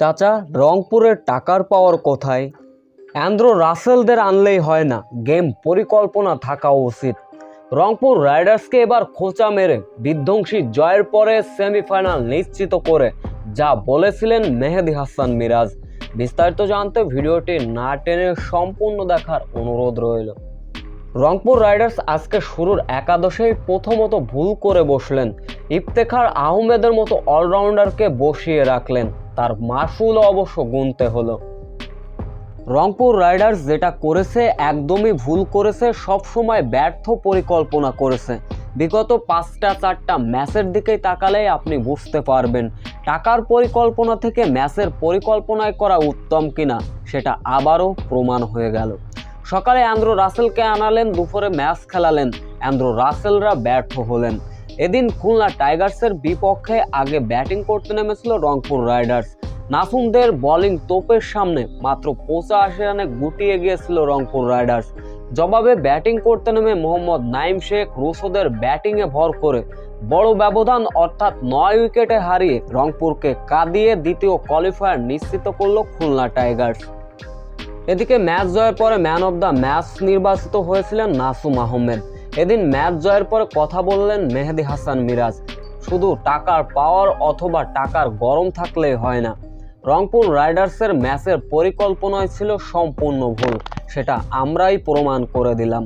চাচা, রংপুরের টাকার পাওয়ার কোথায়। অ্যান্ড্রো রাসেলদের আনলেই হয় না, গেম পরিকল্পনা থাকা উচিত। রংপুর রাইডার্সকে এবার খোঁচা মেরে বিধ্বংসী জয়ের পরে সেমিফাইনাল নিশ্চিত করে, যা বলেছিলেন মেহেদি হাসান মিরাজ। বিস্তারিত জানতে ভিডিওটি না টেনে সম্পূর্ণ দেখার অনুরোধ রইল। রংপুর রাইডার্স আজকে শুরুর একাদশেই প্রথমত ভুল করে বসলেন। ইফতেখার আহমেদের মতো অলরাউন্ডারকে বসিয়ে রাখলেন। তার মাসুলও অবশ্য গুনতে হলো। রংপুর রাইডার্স যেটা করেছে, একদমই ভুল করেছে, সবসময় ব্যর্থ পরিকল্পনা করেছে। বিগত পাঁচটা, চারটা ম্যাচের দিকেই তাকালেই আপনি বুঝতে পারবেন, টাকার পরিকল্পনা থেকে ম্যাচের পরিকল্পনায় করা উত্তম কিনা, সেটা আবারও প্রমাণ হয়ে গেল। সকালে অ্যান্ড্রো রাসেলকে আনালেন, দুপুরে ম্যাচ খেলালেন। অ্যান্ড্রো রাসেলরা ব্যর্থ হলেন। এদিন খুলনা টাইগার্সের বিপক্ষে আগে ব্যাটিং করতে নেমেছিল রংপুর রাইডার্স। নাসুমদের বোলিং তোপের সামনে মাত্র পঁচাশি রানে গুটিয়ে গিয়েছিল রংপুর রাইডার্স। জবাবে ব্যাটিং করতে নেমে মোহাম্মদ নাইম শেখ রুশোদের ব্যাটিংয়ে ভর করে বড় ব্যবধান অর্থাৎ নয় উইকেটে হারিয়ে রংপুরকে কাঁদিয়ে দ্বিতীয় কোয়ালিফায়ার নিশ্চিত করল খুলনা টাইগার্স। এদিকে ম্যাচ জয়ের পরে ম্যান অব দ্য ম্যাচ নির্বাচিত হয়েছিলেন নাসুম আহমেদ। এদিন ম্যাচ জয়ের পরে কথা বললেন মেহেদি হাসান মিরাজ। শুধু টাকার পাওয়ার অথবা টাকার গরম থাকলেই হয় না। রংপুর রাইডার্সের ম্যাচের পরিকল্পনায় ছিল সম্পূর্ণ ভুল, সেটা আমরাই প্রমাণ করে দিলাম।